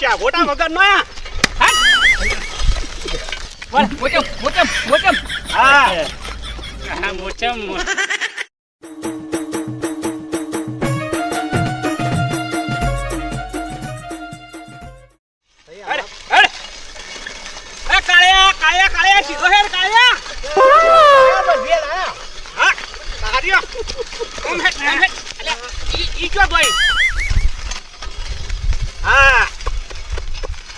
શા ગોટા વગર નો મોચમ મોચમ મોચમ. હા. હા મોચમ Ah!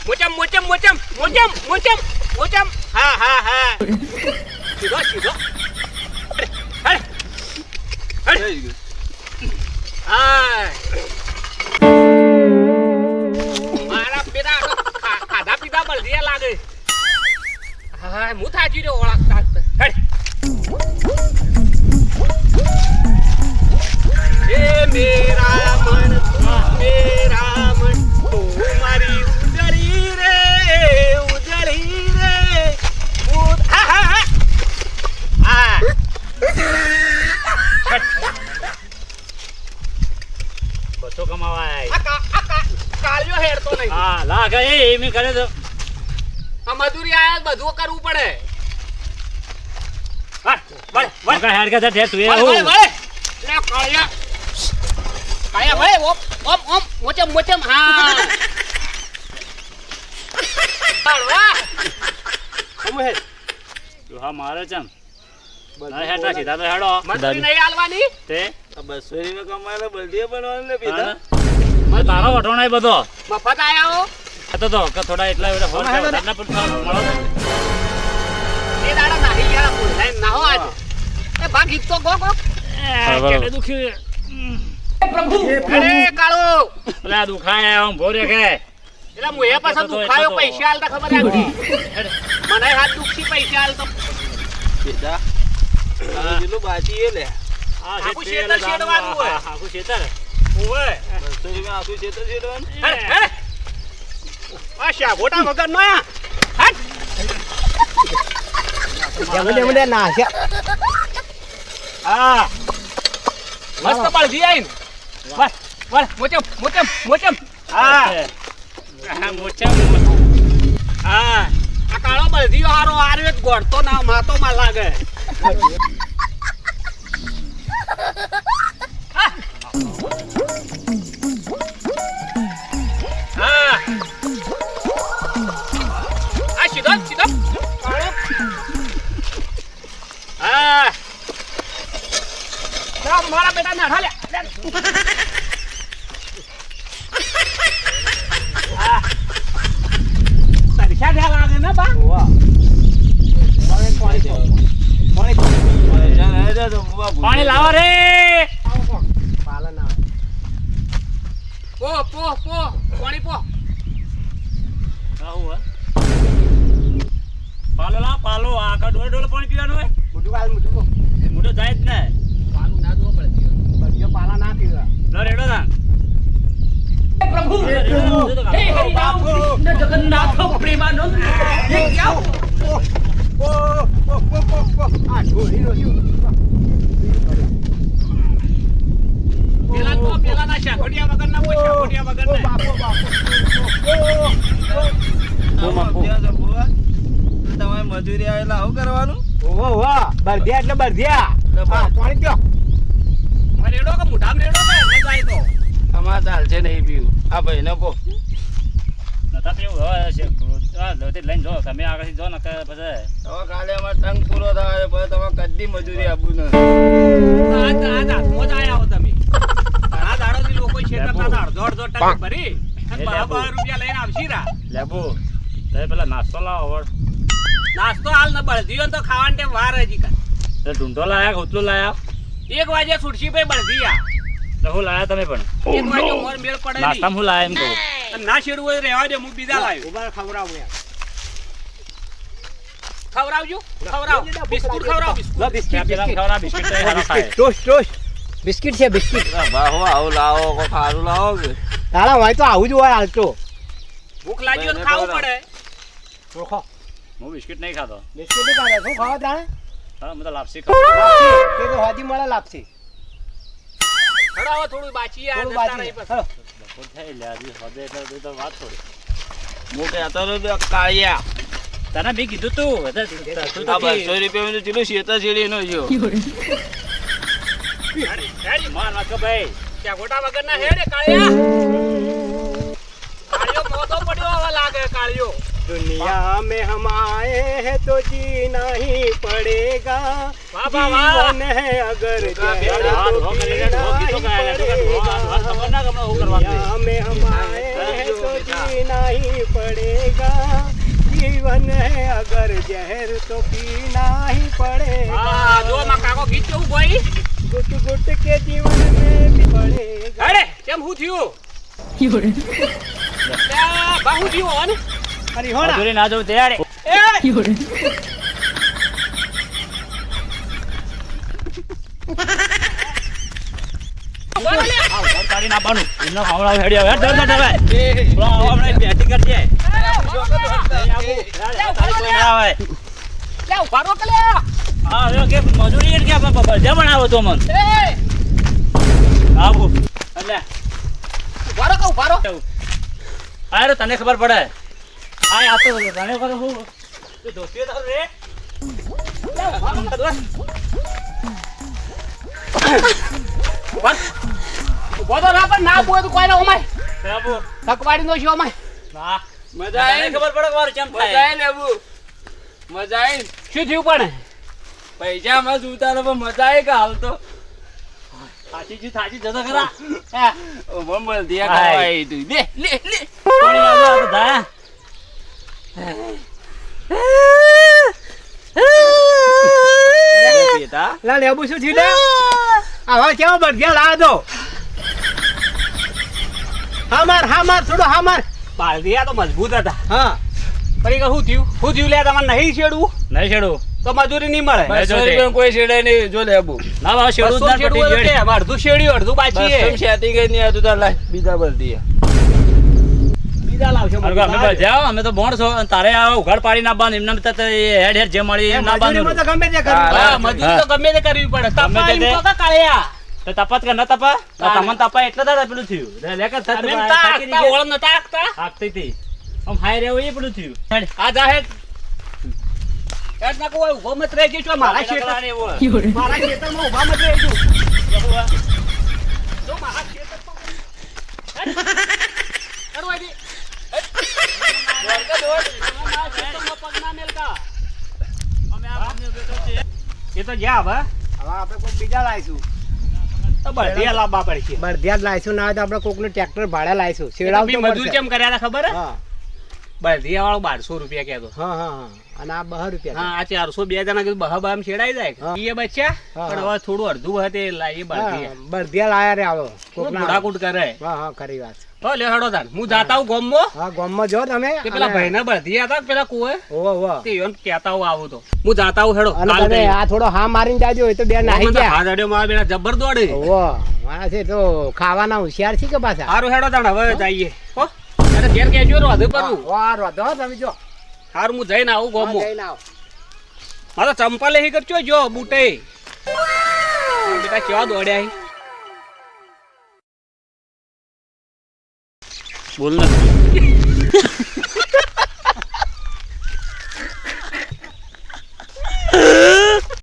100 100 100 100 100 100 ha ha ha. Chỉ đó chỉ đó. Hadi. Hadi. Ai. મારા બેટા ખાધા પીધા બલજીયા લાગે હા મુથા જીરો ઓળખતા હેડ બસો કમાવાય. કાલ્યો કા- આ કા- કાળિયો હેરતો નહીં. હા લાગે એ એમ કરે તો આ મજૂરી આયા બધું કરવું પડે. હા વળ વળ. મકા હેડ કે ઠેર તું એ વળે, વળે, લે, કાળિયા. કાળિયા, વળે, ઓમ, ઓમ, ઓમ, મોચમ, મોચમ, હા. વાહ. તું હા મારે ચમ ના. હેઠા સીધા તો હેડો. મજૂરી નહીં આલવાની? તે? બસો ની કમાય બળદીએ બનવાનું ને પીધા ને? તારો વટોણાય બધો. મફત આયા હતો તો થોડા એટલા બધા ફોન હા, હા, ના. પણ મળો એ દાડા નાહી ગયા, ભૂલાઈને નાહો આજે. એ ભાગ તો ગો, ગો. કેટે દુખી અરે, કાળો. પેલા દુખાય આમ ભોરે કે? એટલે મુએ પાછો દુખાયો, પૈસા આલતા ખબર રાખી. મને હાથ દુખી પૈસા આલતો. પીધા જેટલું બાકી એ લે. આખું શેતર શેડવાનું હોય. આખું. બસો રૂપિયા છેડવાનું નો આ. હેડ. હા. મસ્ત વળ મોચમ મોચમ મોચમ. હા. હા. મોચા હા. આ કાળો બળદીઓ હારો આર્યો જ ગોળતો ના માતો માં લાગે હા આ સીધો સીધો કાળો હા જા, મારા બેટા ને બા પૈસા નહીં દે તો બુવા ભૂલી પાણી લાવો રે પો પો પો પાણી પો આવું હે પાલો આખા ડોલે ડોલે પાણી પીવાનું હોય? મોટો જાય જ ને. પાલું ના જોવો પડે પાલા ના પીવા. લો રેડો ના પ્રભુ! હે હરિ રામ કૃષ્ણ જગન્નાથ પ્રેમાનંદ હે ક્યાં? પેલા તો પેલા ના શાકોડિયા વગર ના કોઈ શાકોડિયા વગર ના આમાં ત્યાં ઓ ઓ તમારે મજૂરી આવેલા આવું કરવાનું? હવે રેડો કે મુઢામ રેડો કે એટલે જાય તો? અમાર ચાલ છે નહીં પીવું. આ ભાઈ ને પો. નતા પીવું? હવે છે આ લોટી લઈને જો તમે આગળથી જો ને કે પછી. હવે કાલે અમાર ટંગ પૂરો થાય પછી તમે કદી મજૂરી આપું ને આ આ આ મોજ આયા હો તમે. આ દાડોથી લોકો છેતરતા હતા અડધો અડધો ટંક ભરી. બાર બાર રૂપિયા લઈને આવશી રા. લેબુ. તે પેલા નાસ્તો લાવો વળ. નાસ્તો હાલ ન બળદીઓ તો ખાવાનું ટેમ વાર હજી. તે ઢૂંઢો લાયા ઉતલું લાયા? એક વાગે સુરસી ભાઈ આ તો હું લાયા તમે પણ? એક વાગે મોર મેળ પડે નાસ્તા હું લાયા એમ કહું. ના શેરું હોય રહેવા દે હું બીજા લાવ્યો ખવડાવજો. ખવડાવ. બિસ્કુટ ખવડાવ બિસ્કુટ. ત્યાં પેલા ખવડા બિસ્કિટ. તો એ બિસ્કિટ છે બિસ્કિટ. આવું લાવો કો ખારું લાવો કે? તારા હોય તો આવું જ હોય હાલતો ભૂખ લાગી હોય ખાવું પડે. ચોખો હું બિસ્કિટ નહીં ખાતો બિસ્કિટ નહીં ખાતો શું ખાવા તાણે હા હું લાપસી ખાવ તે તો હાજી મળે લાપસી. ખવડાવો થોડું બાચી આ થોડું જતા બાકી રહી પછી. હલો. બપોર થઈ લે હજી હદે એટલે તો વાત થોડી. હું કહેતો હતો કાળિયા. તને બી કીધું તું તું તો બસો રૂપિયા મેં ચીલું નો જો માર નાખો ભાઈ. ત્યાં ગોટા વગરના હેડે કાળિયા કાળિયો? दुनिया में हम आए हैं तो जीना ही पड़ेगा वाह, वाह, वाह। जीवन है अगर का जहर प्यारा तो હાથ હો કરી લે, હો पीना કીધું ही કાંઈ લે, હો હાથ- હાથ ખબર ના કે હમણાં શું કરવાનું છે. दुनिया में हम आए हैं तो जीना ही पड़ेगा जीवन है अगर जहर तो पीना ही હા જો पड़ेगा માં કાકો ગીત કેવું કોઈ गुट गुट के जीवन में भी पड़ेगा હેડે કેમ હું થયું ત્યાં બાહુ થયું હો ને અરે હોણા જોરી ના જવું આવો તો મન આવું એટલે ઉભારો કે તને ખબર પડે હા આ તો તને ખબર હું તો દોસ્તીઓ તારું રે. તો ના પણ ના બોય તો કોઈ ના ઓમાય બાબુ તકવાડી નો છો ઓમાય ના. મજા આવી ખબર પડે કે કેમ થાય? મજા આવી. લેબુ મજા આવી શું થયું પણ? પૈસા માં ઉતારો ને મજા આવી કે હાલ તો. સાચી જી સાચી જતો ખરા. હે. પણ બળદિયા ખાવાય તું લે લે લે. કોણ આવજો આ તો ધા. લા લેબુ શું લે? આવા કેવો બઢિયા લાવો દો હા માર હા માર થોડો હા માર. બાળદિયા તો મજબૂત હતા. હા. પણ એ શું થયું? શું થયું લે તમારે નહીં છેડવું નહીં છેડવું તો મજૂરી નહીં મળે. બસ. બસો કોઈ છેડે નહીં. જો લેબુ. ના છેડું પટી. કેમ? અડધું ગઈ નહીં હતું તાર લાય બીજા બળદિયા બીજા લાવશો અમે બધા. અમે તો બોણ છો તારે આ ઉઘાડ પાડી નાખવાનું એમને તો હેડ હેડ જે મળી એમ ના મજૂરીમાં તો ગમે તે કરવું હા, હા, મજૂરી તો ગમે તે કરવી પડે. તપા એમ તો કાળિયા. તો તપાસ કર ન તપા? તમને તપા એટલે દાદા પેલું થયું. લે, લે કે તમે આ તા થાકી આખતા રહી ઓળમ નતા આખતા? ગયા. હતી. આમ હાય રહેવું એ પેલું થયું. આ જા હેડ. હેડ ના કોઈ ઊભો મત રહેજે, છો મારા ખેતર- મારા ખેતરમાં ઊભા મત રહેજો. જો મારા ખેતરમાં- હેડ. હેડ વાજી. હેડ. દોડ કે દોડ. મારા ખેતરમાં પગ ના મેલતા. અમે આ ગામની બેઠો છે. એ તો જ્યાં હવે. હવે આપણે કોઈ બીજા લાવીશું તો બળદિયા લાવવા પડશે. બળદિયા જ લાવીશું ના તો આપણે કોકનું ટ્રેક્ટર ભાડે લાવીશું શેડાવ મજૂર કેમ કર્યા હતા ખબર? હે? બળદિયા વાળો બારસો રૂપિયા કહેતો. હા હા હા. અને આ બહાર રૂપિયા હા આ ચારસો બે જણા કીધું બહા બહામ છેડાઈ જાય. એ બચ્યા? પણ હવે થોડું અડધું હતે લાવી હા, બળદિયા. બળદિયા લાયા રે આવો. કોકના. બુડાકુટ કરે. હા હા ખરી વાત હો લે હડો તાન હું જાતા હું ગોમ હા ગામમાં જો તમે. તે પેલા ભાઈ ના બધી હતા પેલા કુએ ઓ ઓવો તે યોન કેતા હું આવું તો. હું જાતા હું હેડો. કાલ તમે આ થોડો હા મારીને જાજો એ તો બે નાહી ગયા. હા જડ્યો મારા બેટા જબર દોડે. ઓવો મારા છે તો ખાવાના હોશિયાર છે કે પાછા? હારું હેડો તાણ હવે જઈએ. હો? અરે ઘેર કહેજો રો હદે પરનું વાહ વાહ હો તમે જો. હારું હું જઈને આવું ગોમ જઈને આવ. મારા ચંપલ હી કરજો જો બૂટે. બેટા કેવા દોડ્યા હી? બોલ ને